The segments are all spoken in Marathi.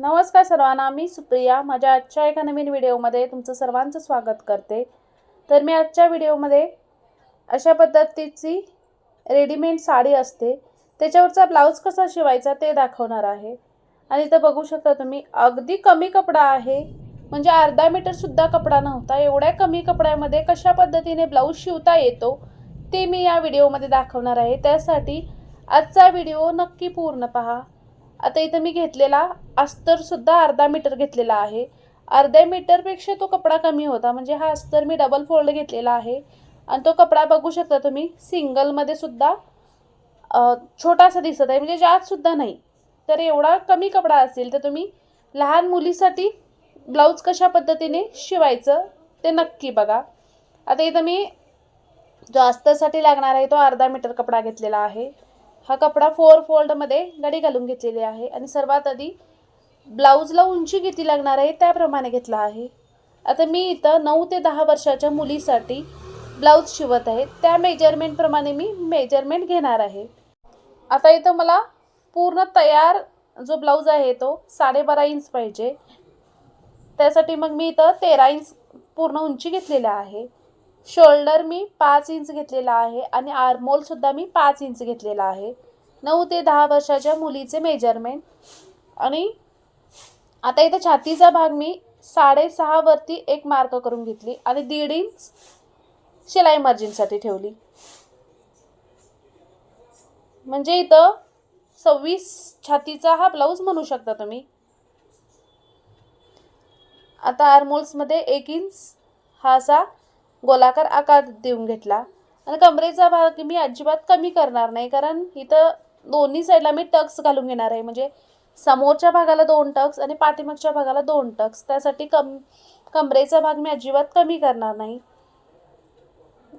नमस्कार सर्वांना मी सुप्रिया. माझ्या आजच्या एका नवीन व्हिडिओमध्ये तुमचं सर्वांचं स्वागत करते. तर मी आजच्या व्हिडिओमध्ये अशा पद्धतीची रेडीमेड साडी असते. त्याच्यावरचा ब्लाऊज कसा शिवायचा ते दाखवणार आहे. आणि इथं बघू शकता तुम्ही अगदी कमी कपडा आहे. म्हणजे अर्धा मीटरसुद्धा कपडा नव्हता. एवढ्या कमी कपड्यामध्ये कशा पद्धतीने ब्लाऊज शिवता येतो ते मी या व्हिडिओमध्ये दाखवणार आहे. त्यासाठी आजचा व्हिडिओ नक्की पूर्ण पहा. आता इथं मी घेतलेला अस्तरसुद्धा अर्धा मीटर घेतलेला आहे. अर्ध्या मीटरपेक्षा तो कपडा कमी होता. म्हणजे हा अस्तर मी डबल फोल्ड घेतलेला आहे. आणि तो कपडा बघू शकता तुम्ही सिंगलमध्ये सुद्धा छोटासा दिसत आहे. म्हणजे ज्यातसुद्धा नाही. तर एवढा कमी कपडा असेल तर तुम्ही लहान मुलीसाठी ब्लाऊज कशा पद्धतीने शिवायचं ते नक्की बघा. आता इथं मी जो अस्तरसाठी लागणार आहे तो अर्धा मीटर कपडा घेतलेला आहे. हा कपडा फोर फोल्डमध्ये गडी घालून घेतलेली आहे आणि सर्वात आधी ब्लाऊजला उंची किती लागणार आहे त्याप्रमाणे घेतला आहे. आता मी इथं नऊ ते दहा वर्षाच्या मुलीसाठी ब्लाऊज शिवत आहे. त्या मेजरमेंटप्रमाणे मी मेजरमेंट घेणार आहे. आता इथं मला पूर्ण तयार जो ब्लाऊज आहे तो साडेबारा इंच पाहिजे. त्यासाठी मग मी इथं तेरा इंच पूर्ण उंची घेतलेला आहे. शोल्डर मी पाच इंच घेतलेला आहे आणि आर्मोलसुद्धा मी पाच इंच घेतलेला आहे. नऊ ते दहा वर्षाच्या मुलीचे मेजरमेंट. आणि आता इथं छातीचा भाग मी साडेसहावरती एक मार्क करून घेतली आणि दीड इंच शिलाई मार्जिनसाठी ठेवली. म्हणजे इथं सव्वीस छातीचा हा ब्लाऊज म्हणू शकता तुम्ही. आता आर्मोल्समध्ये एक इंच हा असा गोलाकार आकार देऊन घेतला. आणि कमरेचा भाग मी अजिबात कमी करणार नाही कारण इथं दोन्ही साईडला मी टक्स घालून घेणार आहे. म्हणजे समोरच्या भागाला दोन टक्स आणि पाठीमागच्या भागाला दोन टक्स. त्यासाठी कम कमरेचा भाग मी अजिबात कमी करणार नाही.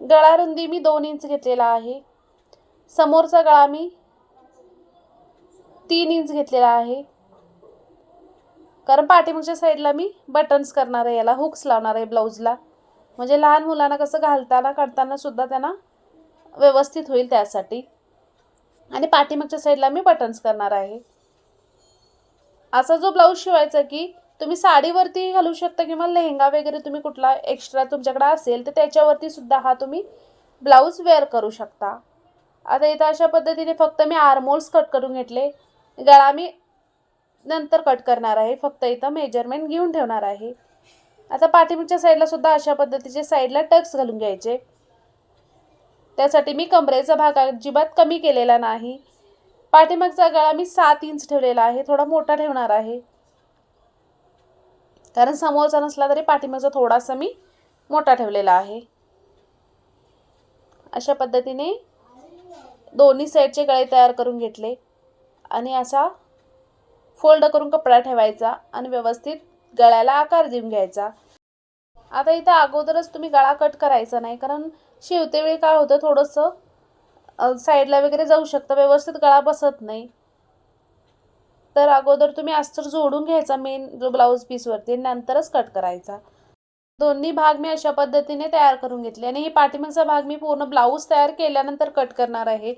गळा रुंदी मी दोन इंच घेतलेला आहे. समोरचा गळा मी तीन इंच घेतलेला आहे. कारण पाठीमागच्या साईडला मी बटन्स करणार आहे याला हुक्स लावणार आहे ब्लाऊजला म्हणजे लहान मुलांना कसं घालताना काढताना सुद्धा त्यांना व्यवस्थित होईल त्यासाठी. आणि पाठीमागच्या साईडला मी बटन्स करणार आहे. असा जो ब्लाऊज शिवायचा की तुम्ही साडीवरती घालू शकता किंवा लेहंगा वगैरे तुम्ही कुठला एक्स्ट्रा तुमच्याकडे असेल तर त्याच्यावरती सुद्धा हा तुम्ही ब्लाऊज वेअर करू शकता. आता इथं अशा पद्धतीने फक्त मी आर्मोल्स कट करून घेतले. गळा मी नंतर कट करणार आहे. फक्त इथं मेजरमेंट घेऊन ठेवणार आहे. आता पाठीमागच्या साईडला सुद्धा अशा पद्धतीचे साईडला टक्स घालून घ्यायचे. त्यासाठी मी कमरेचा भाग अजिबात कमी केलेला नाही. पाठीमागचा गळा मी सात इंच ठेवलेला आहे. थोडा मोठा ठेवणार आहे. कारण समोरचा नसला तरी पाठीमागचा थोडासा मी मोठा ठेवलेला आहे. अशा पद्धतीने दोन्ही साईडचे गळे तयार करून घेतले. आणि असा फोल्ड करून कपडा ठेवायचा आणि व्यवस्थित गळ्याला आकार देऊन घ्यायचा. आता इथं अगोदरच तुम्ही गळा कट करायचा नाही कारण शिवतेवेळी काय होतं थोडंसं साईडला वगैरे जाऊ शकतं व्यवस्थित गळा बसत नाही. तर अगोदर तुम्ही अस्तर जोडून घ्यायचा मेन जो ब्लाऊज पीसवरती नंतरच कट करायचा. दोन्ही भाग मी अशा पद्धतीने तयार करून घेतले आणि हे पाठीमागचा भाग मी पूर्ण ब्लाऊज तयार केल्यानंतर कट करणार आहे.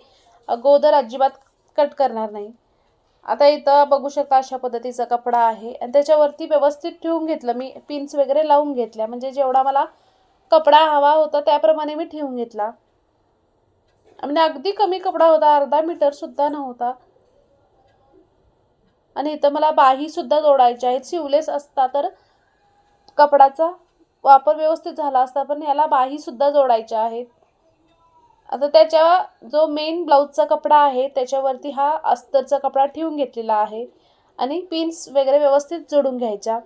अगोदर अजिबात कट करणार नाही. आता इथं बघू शकता अशा पद्धतीचा कपडा आहे. आणि त्याच्यावरती व्यवस्थित ठेवून घेतलं. मी पिन्स वगैरे लावून घेतल्या. म्हणजे जेवढा मला कपडा हवा होता त्याप्रमाणे मी ठेवून घेतला. म्हणजे अगदी कमी कपडा होता. अर्धा मीटरसुद्धा नव्हता. आणि इथं मला बाहीसुद्धा जोडायच्या आहेत. शिवलेस असता तर कपडाचा वापर व्यवस्थित झाला असता पण याला बाहीसुद्धा जोडायच्या आहेत. आता त्याच्या जो मेन ब्लाऊजचा कपडा आहे त्याच्यावरती हा अस्तरचा कपडा ठेवून घेतलेला आहे आणि पिन्स वगैरे व्यवस्थित जोडून घ्यायच्या.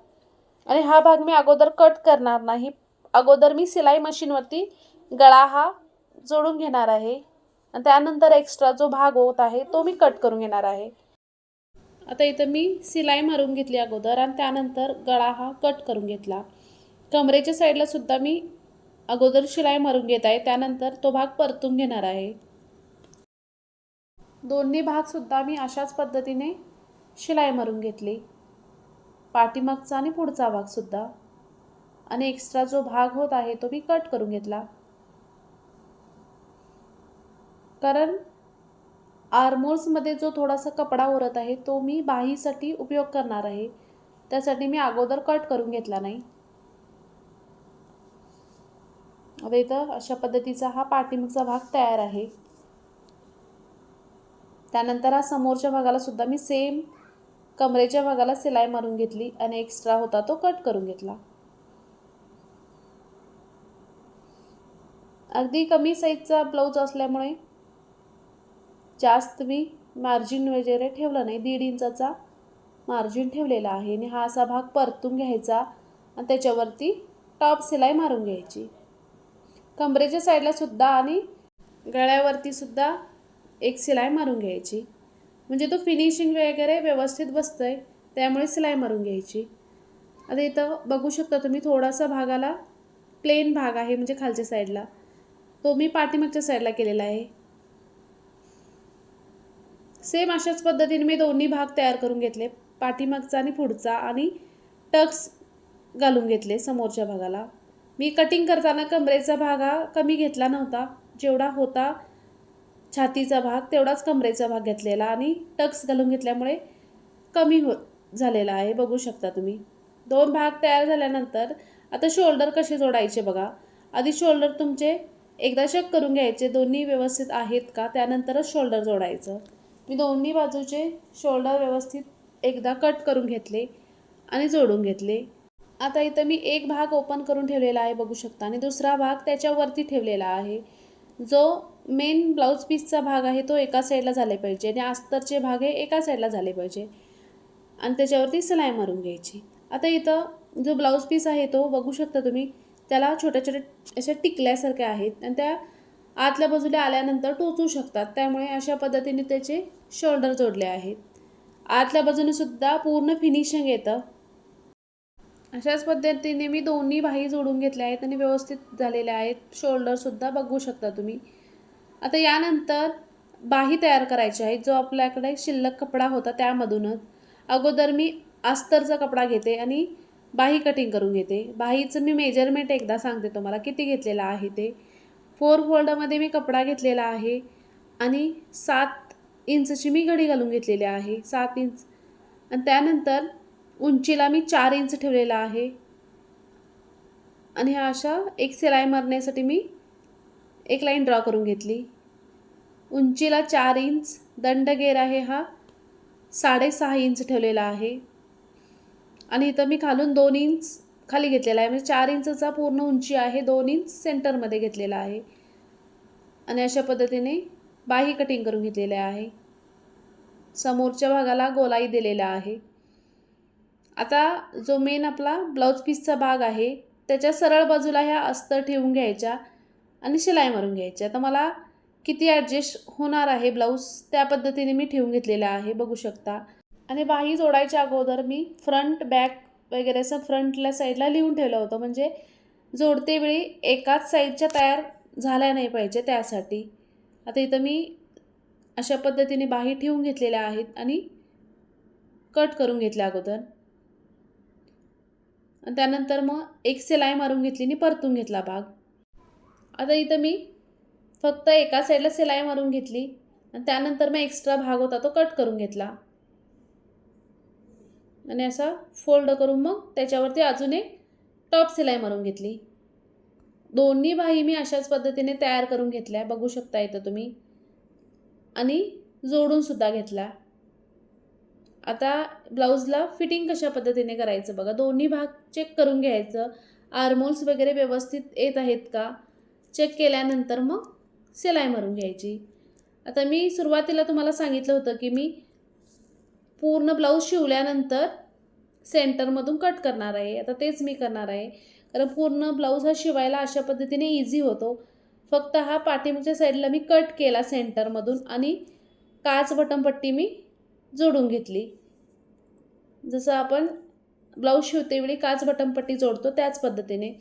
आणि हा भाग मी अगोदर कट करणार नाही. अगोदर मी सिलाई मशीनवरती गळा हा जोडून घेणार आहे. आणि त्यानंतर एक्स्ट्रा जो भाग होत आहे तो मी कट करून घेणार आहे. आता इथं मी सिलाई मारून घेतली अगोदर आणि त्यानंतर गळा हा कट करून घेतला. कमरेच्या साईडला सुद्धा मी अगोदर शिलाई मारून घेत आहे त्यानंतर तो भाग परतून घेणार आहे. दोन्ही भागसुद्धा मी अशाच पद्धतीने शिलाई मारून घेतली. पाठीमागचा आणि पुढचा भागसुद्धा आणि एक्स्ट्रा जो भाग होत आहे तो मी कट करून घेतला. कारण आर्मोल्समध्ये जो थोडासा कपडा उरत आहे तो मी बाहीसाठी उपयोग करणार आहे. त्यासाठी मी अगोदर कट करून घेतला नाही. आता इथं अशा पद्धतीचा हा पाठीमागचा भाग तयार आहे. त्यानंतर हा समोरच्या भागाला सुद्धा मी सेम कमरेच्या भागाला सिलाई मारून घेतली आणि एक्स्ट्रा होता तो कट करून घेतला. अगदी कमी साईजचा ब्लाऊज असल्यामुळे जास्त मी मार्जिन वगैरे ठेवलं नाही. दीड इंचाचा मार्जिन ठेवलेला आहे आणि हा असा भाग परतून घ्यायचा आणि त्याच्यावरती टॉप सिलाई मारून घ्यायची. कमरेच्या साईडला सुद्धा आणि गळ्यावरती सुद्धा एक सिलाई मारून घ्यायची. म्हणजे तो फिनिशिंग वगैरे व्यवस्थित बसतोय त्यामुळे सिलाई मारून घ्यायची. आता इथं बघू शकता तुम्ही थोडासा भागाला प्लेन भाग आहे म्हणजे खालच्या साईडला. तो मी पाठीमागच्या साईडला केलेला आहे. सेम अशाच पद्धतीने मी दोन्ही भाग तयार करून घेतले. पाठीमागचा आणि पुढचा आणि टक्स घालून घेतले समोरच्या भागाला. मी कटिंग करताना कमरेचा भाग हा कमी घेतला नव्हता. जेवढा होता छातीचा भाग तेवढाच कमरेचा भाग घेतलेला आणि टक्स घालून घेतल्यामुळे कमी हो झालेला आहे. बघू शकता तुम्ही. दोन भाग तयार झाल्यानंतर आता शोल्डर कसे जोडायचे बघा. आधी शोल्डर तुमचे एकदा चेक करून घ्यायचे. दोन्ही व्यवस्थित आहेत का? त्यानंतरच शोल्डर जोडायचं. मी दोन्ही बाजूचे शोल्डर व्यवस्थित एकदा कट करून घेतले आणि जोडून घेतले. आता इथं मी एक भाग ओपन करून ठेवलेला आहे बघू शकता. आणि दुसरा भाग त्याच्यावरती ठेवलेला आहे. जो मेन ब्लाऊज पीसचा भाग आहे तो एका साईडला झाले पाहिजे. आणि अस्तरचे भाग हे एका साईडला झाले पाहिजे. आणि त्याच्यावरती सिलाई मारून घ्यायची. आता इथं जो ब्लाऊज पीस आहे तो बघू शकता तुम्ही. त्याला छोट्या छोट्या अशा टिकल्यासारख्या आहेत. आणि त्या आतल्या बाजूला आल्यानंतर टोचू शकतात. त्यामुळे अशा पद्धतीने त्याचे शोल्डर जोडले आहेत. आतल्या बाजूने सुद्धा पूर्ण फिनिशिंग येतं. अशाच पद्धतीने मी दोन्ही बाही जोडून घेतल्या आहेत आणि व्यवस्थित झालेल्या आहेत. शोल्डरसुद्धा बघू शकता तुम्ही. आता यानंतर बाही तयार करायची आहे. जो आपल्याकडे शिल्लक कपडा होता त्यामधूनच. अगोदर मी अस्तरचा कपडा घेते आणि बाही कटिंग करून घेते. बाहीचं मी मेजरमेंट एकदा सांगते तुम्हाला किती घेतलेलं आहे ते. फोर फोल्डमध्ये मी कपडा घेतलेला आहे आणि सात इंचची मी घडी घालून घेतलेली आहे. सात इंच आणि त्यानंतर उंचीला मी चार इंच ठेवलेला आहे. आणि ह्या अशा एक सिलाई मारण्यासाठी मी एक लाईन ड्रॉ करून घेतली. उंचीला चार इंच दंडगेर आहे हा साडेसहा इंच ठेवलेला आहे. आणि इथं मी खालून दोन इंच खाली घेतलेला आहे. म्हणजे चार इंचचा पूर्ण उंची आहे दोन इंच सेंटरमध्ये घेतलेला आहे. आणि अशा पद्धतीने बाही कटिंग करून घेतलेल्या आहे. समोरच्या भागाला गोलाई दिलेला आहे. आता जो मेन आपला ब्लाऊज पीसचा भाग आहे त्याच्या सरळ बाजूला ह्या अस्तर ठेवून घ्यायच्या आणि शिलाई मारून घ्यायच्या तर मला किती ॲडजस्ट होणार आहे ब्लाऊज त्या पद्धतीने मी ठेवून घेतलेला आहे बघू शकता. आणि बाही जोडायच्या अगोदर मी फ्रंट बॅक वगैरे असं फ्रंटला साईडला लिहून ठेवलं होतं. म्हणजे जोडते वेळी एकाच साईडच्या तयार झाल्या नाही पाहिजे त्यासाठी. आता इथं मी अशा पद्धतीने बाही ठेवून घेतलेल्या आहेत आणि कट करून घेतल्या अगोदर. आणि त्यानंतर मग एक सिलाई मारून घेतली आणि परतून घेतला भाग. आता इथं मी फक्त एका साईडला सिलाई मारून घेतली. आणि त्यानंतर मग एक्स्ट्रा भाग होता तो कट करून घेतला. आणि असा फोल्ड करून मग त्याच्यावरती अजून एक टॉप सिलाई मारून घेतली. दोन्ही बाही मी अशाच पद्धतीने तयार करून घेतल्या. बघू शकता इथं तुम्ही. आणि जोडूनसुद्धा घेतला. आता ब्लाऊजला फिटिंग कशा पद्धतीने करायचं बघा? दोन्ही भाग चेक करून घ्यायचं. आर्मोल्स वगैरे व्यवस्थित येत आहेत का? चेक केल्यानंतर मग सिलाई मारून घ्यायची. आता मी सुरुवातीला तुम्हाला सांगितलं होतं की मी पूर्ण ब्लाऊज शिवल्यानंतर सेंटरमधून कट करणार आहे. आता तेच मी करणार आहे. कारण पूर्ण ब्लाऊज हा शिवायला अशा पद्धतीने इझी होतो. फक्त हा पाठीमागच्या साईडला मी कट केला सेंटरमधून आणि काच बटमपट्टी मी जोडून घेतली. जसं आपण ब्लाऊज शिवतेवेळी काच बटनपट्टी जोडतो त्याच पद्धतीने.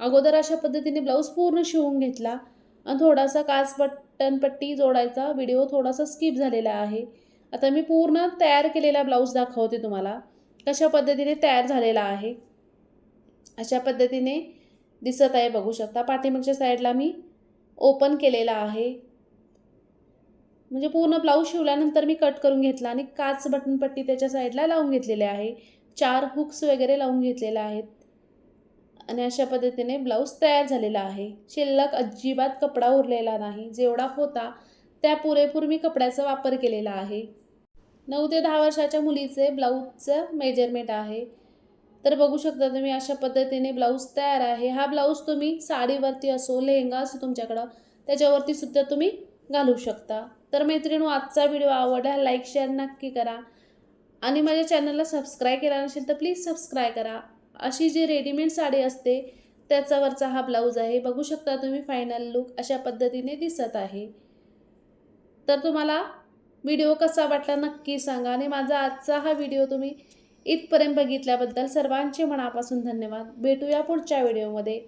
अगोदर अशा पद्धतीने ब्लाऊज पूर्ण शिवून घेतला आणि थोडासा काच बटनपट्टी जोडायचा व्हिडिओ थोडासा स्किप झालेला आहे. आता मी पूर्ण तयार केलेला ब्लाऊज दाखवते तुम्हाला. कशा पद्धतीने तयार झालेला आहे. अशा पद्धतीने दिसत आहे बघू शकता. पाठीमागच्या साईडला मी ओपन केलेला आहे. म्हणजे पूर्ण ब्लाऊज शिवल्यानंतर मी कट करून घेतला आणि काच बटनपट्टी त्याच्या साईडला लावून घेतलेले आहे. चार हुक्स वगैरे लावून घेतलेले आहेत. आणि अशा पद्धतीने ब्लाऊज तयार झालेला आहे. शिल्लक अजिबात कपडा उरलेला नाही. जेवढा होता त्या पुरेपूर मी कपड्याचा वापर केलेला आहे. नऊ ते दहा वर्षाच्या मुलीचे ब्लाऊजचं मेजरमेंट आहे. तर बघू शकता तुम्ही अशा पद्धतीने ब्लाऊज तयार आहे. हा ब्लाऊज तुम्ही साडीवरती असो लेहंगा असो तुमच्याकडं त्याच्यावरती सुद्धा तुम्ही घालू शकता. तर मैत्रिणू आजचा व्हिडिओ आवडला लाईक शेअर नक्की करा. आणि माझ्या चॅनलला सबस्क्राईब केला नसेल तर प्लीज सबस्क्राईब करा. अशी जी रेडीमेड साडी असते त्याच्यावरचा हा ब्लाऊज आहे. बघू शकता तुम्ही फायनल लुक अशा पद्धतीने दिसत आहे. तर तुम्हाला व्हिडिओ कसा वाटला नक्की सांगा. आणि माझा आजचा हा व्हिडिओ तुम्ही इथपर्यंत बघितल्याबद्दल सर्वांचे मनापासून धन्यवाद. भेटूया पुढच्या व्हिडिओमध्ये